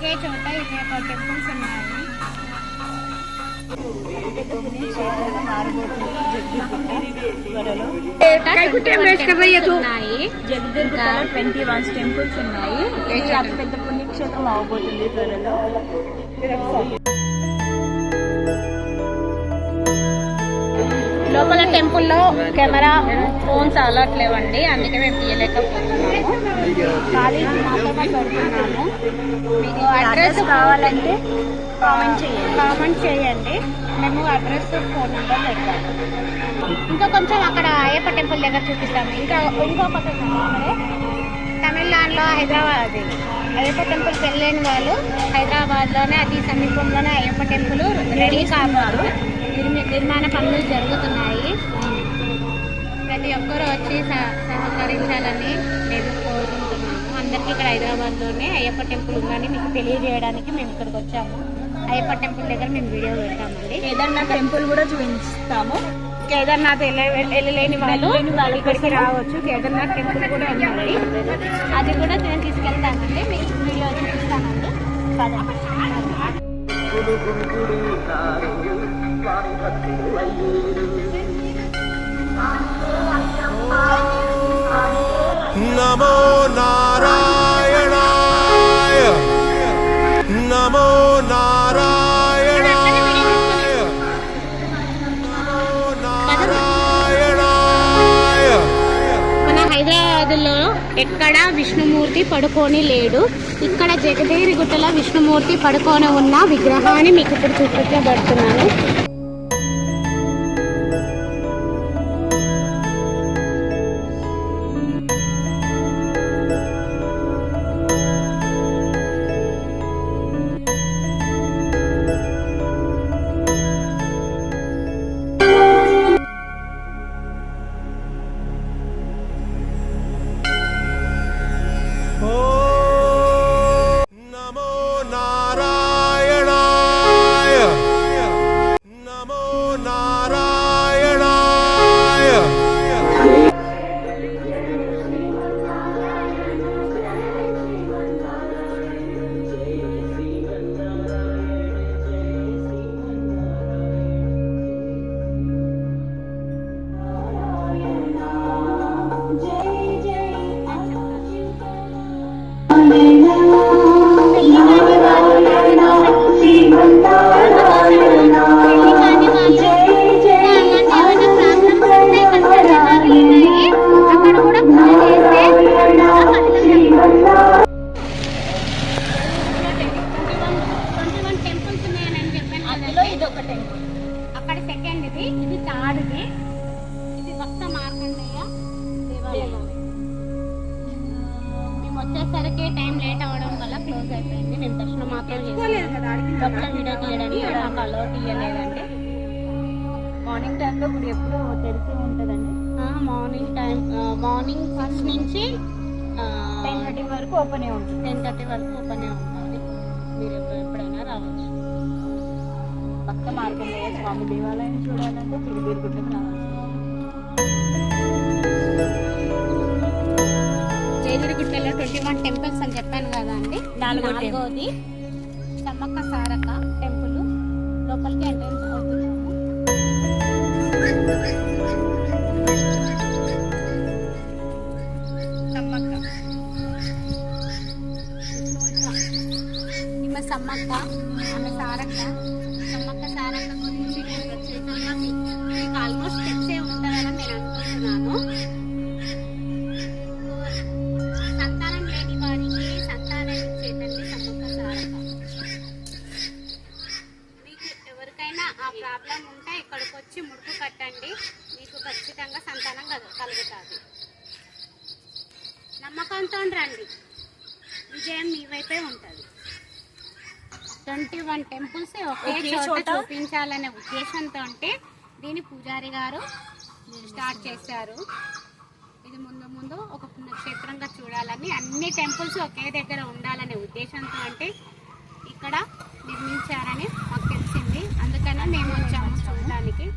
ఒకే చోట టెంపుల్స్ ఉన్నాయి. జగదుర్గ twenty one temples ఉన్నాయి. అతిపెద్ద పుణ్యక్షేత్రం అవబోతుంది త్వరలో. టెంపుల్లో కెమెరా ఫోన్స్ అలర్ట్ లేవండి అందుకే మేము తీయలేకపోతున్నాము. ఖాళీ మాత్రమే పెడుతున్నాము మీకు అడ్రస్ కావాలంటే కామెంట్ చేయండి. కామెంట్ చేయండి. మేము అడ్రస్ ఫోన్ నెంబర్ పెడతాము ఇంకా కొంచెం అక్కడ అయ్యప్ప టెంపుల్ దగ్గర చూపిస్తాము. ఇంకా ఇంకో పక్కన తమిళనాడులో హైదరాబాద్. అది అయ్యప్ప టెంపుల్కి వెళ్ళలేని వాళ్ళు హైదరాబాద్లోనే అతి సమీపంలోనే అయ్యప్ప టెంపుల్ రెడీ కావాలి. నిర్మాణ పనులు జరుగుతున్నాయి. ప్రతి ఒక్కరూ వచ్చి సహ- సహకరించాలని మేము కోరుకుంటున్నాము. అందరికీ ఇక్కడ హైదరాబాద్లోనే అయ్యప్ప టెంపుల్ ఉందని మీకు తెలియజేయడానికి మేము ఇక్కడికి వచ్చాము. అయ్యప్ప టెంపుల్ దగ్గర మేము వీడియో పెడతామండి. కేదార్నాథ్ టెంపుల్ కూడా చూపిస్తాము. కేదార్నాథ్ వెళ్ళ- వెళ్ళలేని వాళ్ళు ఇక్కడికి రావచ్చు. కేదార్నాథ్ టెంపుల్ కూడా ఉందండి. అది కూడా నేను తీసుకెళ్తానండి మీకు వీడియో చూపిస్తానండి పదండి. నమో నారాయణాయ. నమో నారాయణాయ. నమో నారాయణాయ మన హైదరాబాద్లో ఎక్కడ విష్ణుమూర్తి పడుకొని లేడు ఇక్కడ జగదేరి గుట్టలో విష్ణుమూర్తి పడుకొని ఉన్న విగ్రహాన్ని మీకు ఇప్పుడు చూపించబడుతున్నాను తీయడానికి మాకు అలో తీయలేదండి మార్నింగ్ టైంలో ఇప్పుడు ఎప్పుడు తెలిసి ఉంటుందండి. మార్నింగ్ టైం మార్నింగ్ ఫస్ట్ నుంచి టెన్ థర్టీ వరకు ఓపెన్ ఉంటుంది. టెన్ థర్టీ వరకు ఓపెన్ ఉంటుంది. మీరు ఎప్పుడు- ఎప్పుడైనా రావచ్చు. భక్త మార్గంలో స్వామి దేవాలయం చూడాలంటే తిరుగిరుగుట్టకు రావాలి. చేదిరిగుట్టలో ట్వంటీ వన్ టెంపుల్స్ అని చెప్పాను కదా అండి. నాలుగో నాలుగోది సమ్మక్క సారక్క టెంపుల్. లోపలికి ఎంట్రన్స్ ట్వంటీ వన్ టెంపుల్స్ ఒకే చోట చూపించాలనే ఉద్దేశంతో దీని పూజారి గారు స్టార్ట్ చేశారు. ఇది ముందు ముందు ఒక పుణ్యక్షేత్రంగా చూడాలని అన్ని టెంపుల్స్ ఒకే దగ్గర ఉండాలనే ఉద్దేశంతో అంటే ఇక్కడ నిర్మించారని మాకు తెలిసింది. అందుకనే మేము వచ్చాము చూడడానికి.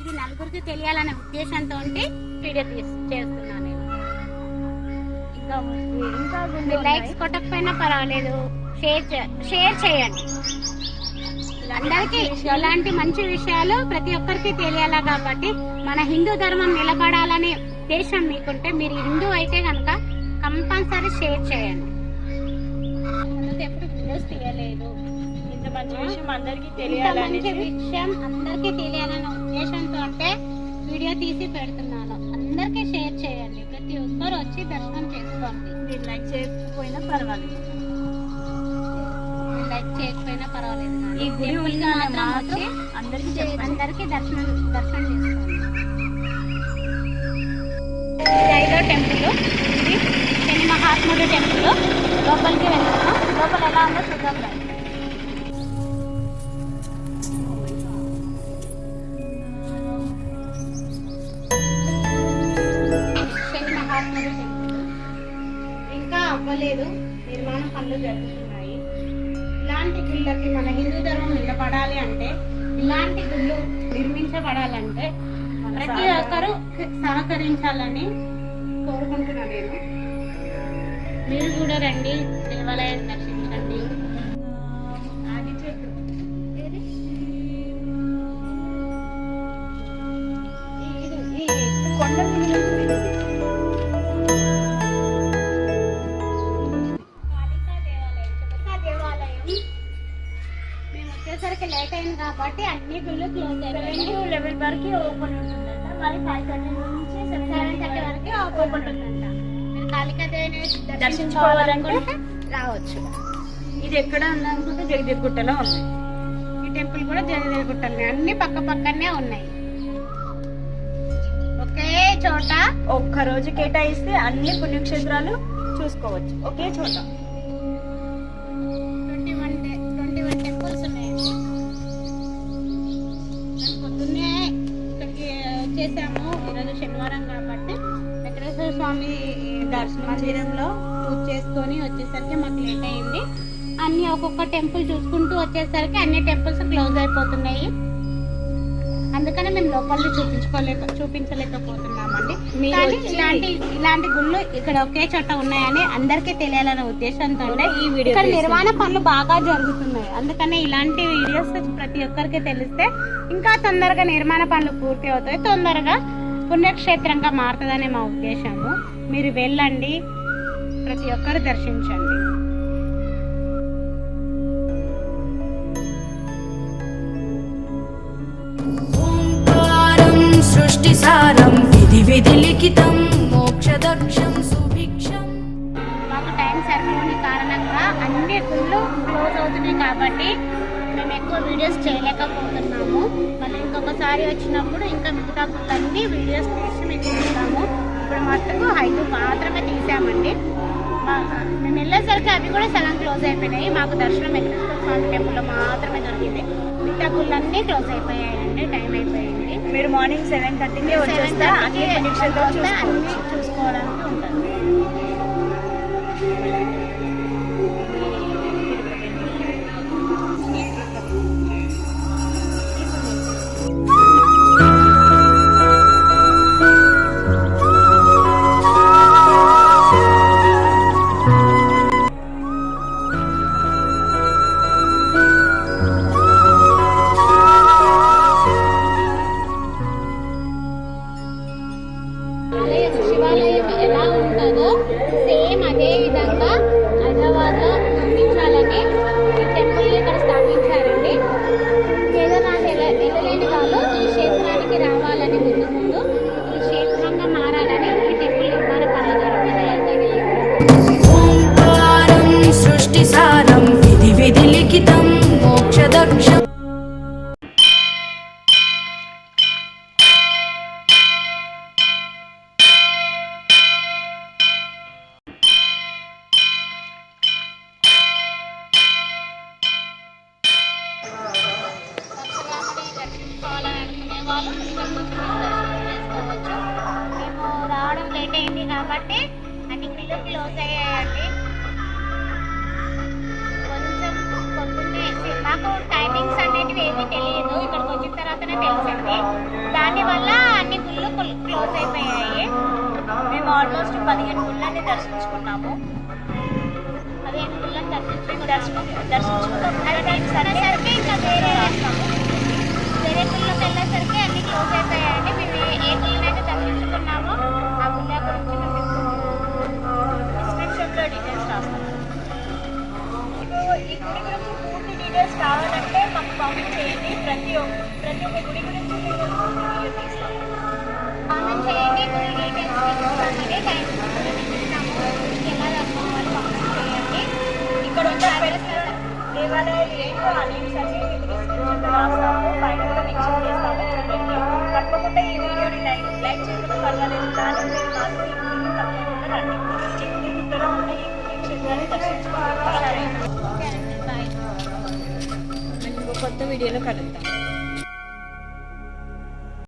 ఇది నలుగురికి తెలియాలనే ఉద్దేశంతో వీడియో తీసి చేస్తున్నాను. మీరు. లైక్స్ కొట్టకపోయినా పర్వాలేదు. షేర్ చేయండి. అందరికీ ఇలాంటి మంచి విషయాలు ప్రతి ఒక్కరికి తెలియాలా కాబట్టి మన హిందూ ధర్మం నిలబడాలనే ఉద్దేశం మీకుంటే మీరు హిందూ అయితే కనుక కంపల్సరీ షేర్ చేయండి. ఎప్పుడు వీడియోస్ తీయలేదు. ఇంత మంచి విషయం అందరికీ ఇంత తెలియాలని మంచి విషయం అందరికీ తెలియాలనే ఉద్దేశంతో అంటే వీడియో తీసి పెడుతున్నాను. అందరికీ షేర్ చేయండి. ప్రతి ఒక్కరు వచ్చి దర్శనం చేసుకోండి మీరు లైక్ చేయకపోయినా పర్వాలేదు. లైక్ చేయకపోయినా పర్వాలేదు. ఈ గుడి మాత్రం వచ్చి అందరికీ అందరికీ దర్శనం దర్శనం చేసుకోండి. ఇది ఐదో టెంపుల్ ఇది శని మహాత్ముడు టెంపుల్ లోపలికి వెళ్తున్నాం. లోపల ఎలా ఉందో చూద్దాం పనులు జరుగుతున్నాయి ఇలాంటి గుళ్ళకి మన హిందూ ధర్మం నిలబడాలి అంటే ఇలాంటి గుళ్ళు నిర్మించబడాలంటే ప్రతి ఒక్కరు సహకరించాలని కోరుకుంటున్నా నేను. మీరు కూడా రండి దేవాలయం దర్శనం వచ్చేసరికి లేట్ అయింది కాబట్టి అన్ని గుళ్ళు క్లోజ్ లెవెల్ వరకు ఓపెన్ ఉంటుందంట. మరి ఫైవ్ థర్టీ నుంచి సెవెన్ సెవెన్ థర్టీ థర్టీ వరకు వరకు ఓపెన్ ఉంటుందంట. మీరు కాళికా దేవిని దర్శించుకోవాలంటే దర్శించుకోవాలనుకుంటే రావచ్చు. ఇది ఎక్కడ ఉందనుకుంటే జగదేగుట్టలో ఉంది. ఈ టెంపుల్ కూడా జగదేగుట్టలనే అన్ని పక్క పక్కనే ఉన్నాయి. ఒకే చోట ఒక్క రోజు కేటాయిస్తే అన్ని పుణ్యక్షేత్రాలు చూసుకోవచ్చు. ఒకే చోట. శనివారం కాబట్టి వెంకటేశ్వర స్వామి దర్శనం మందిరంలో పూజ చేసుకొని వచ్చేసరికి మాకు లేట్ అయింది. అన్ని ఒక్కొక్క టెంపుల్ చూసుకుంటూ వచ్చేసరికి అన్ని టెంపుల్స్ క్లోజ్ అయిపోతున్నాయి. అందుకని మేము లోపలిని చూపించుకోలేక చూపించలేకపోతున్నామండి. కానీ వచ్చి- ఇలాంటి ఇలాంటి గుళ్ళు ఇక్కడ ఒకే చోట ఉన్నాయని అందరికీ తెలియాలనే ఉద్దేశంతో ఈ వీడియో ఇక్కడ. నిర్మాణ పనులు బాగా జరుగుతున్నాయి. అందుకనే ఇలాంటి వీడియోస్ ప్రతి ఒక్కరికి తెలిస్తే ఇంకా తొందరగా నిర్మాణ పనులు పూర్తి అవుతాయి. తొందరగా పుణ్యక్షేత్రంగా మారుతుందనే మా ఉద్దేశము. మీరు వెళ్ళండి ప్రతి ఒక్కరు దర్శించండి. సృష్టిసారం విధి విధి లిఖితం మోక్షదక్షం సుభిక్షం. మాకు టైం సరిపోని కారణంగా అన్ని గుళ్ళు క్లోజ్ అవుతున్నాయి కాబట్టి ఎక్కువ వీడియోస్ చేయలేకపోతున్నాము. మళ్ళీ ఇంకొకసారి వచ్చినప్పుడు ఇంకా మిగతా గుళ్ళన్నీ వీడియోస్ తీసి మీకు చూస్తాము ఇప్పుడు మట్టుకు ఐదు మాత్రమే తీసామండి. మేము వెళ్ళేసరికి అవి కూడా సగం క్లోజ్ అయిపోయినాయి. మాకు దర్శనం వెంకటేశ్వర స్వామి టెంపుల్లో మాత్రమే దొరికింది. మిగతా గుళ్ళన్నీ క్లోజ్ అయిపోయాయండి. టైం అయిపోయింది. మీరు మార్నింగ్ సెవెన్ థర్టీకి వచ్చేస్తే అన్ని చూసుకోవడానికి ఉంటుంది. శివాలయం ఎలా ఉంటుందో సేమ్ అదే విధంగా కాబట్టి అన్ని గుళ్ళు క్లోజ్ అయ్యాయండి కొంచెం పొద్దున్నే మాకు టైమింగ్స్ అనేటివి ఏమీ తెలియదు ఇక్కడికి వచ్చిన తర్వాతనే తెలిసింది. దానివల్ల అన్ని గుళ్ళు క్లోజ్ అయిపోయాయి. మేము ఆల్మోస్ట్ పదిహేను గుళ్ళని దర్శించుకున్నాము. పదిహేను గుళ్ళని దర్శించుకున్నాం అది దర్శించేసరికి ఇంకా వేరే దేవాలయాలు ఏంటో అనేవి రాస్తాము పైన కూడా మెన్షన్ చేస్తాము చూడండి తప్పకుండా ఈ వీడియోని లైక్ లైక్ పర్వాలేదు కానీ మీరు మాత్రం ఈ తప్పకుండా రండి గుట్టలో ఉన్న ఈ పుణ్యక్షేత్రాన్ని దర్శించుకోవాలి కొత్త వీడియోలో కలుద్దాం.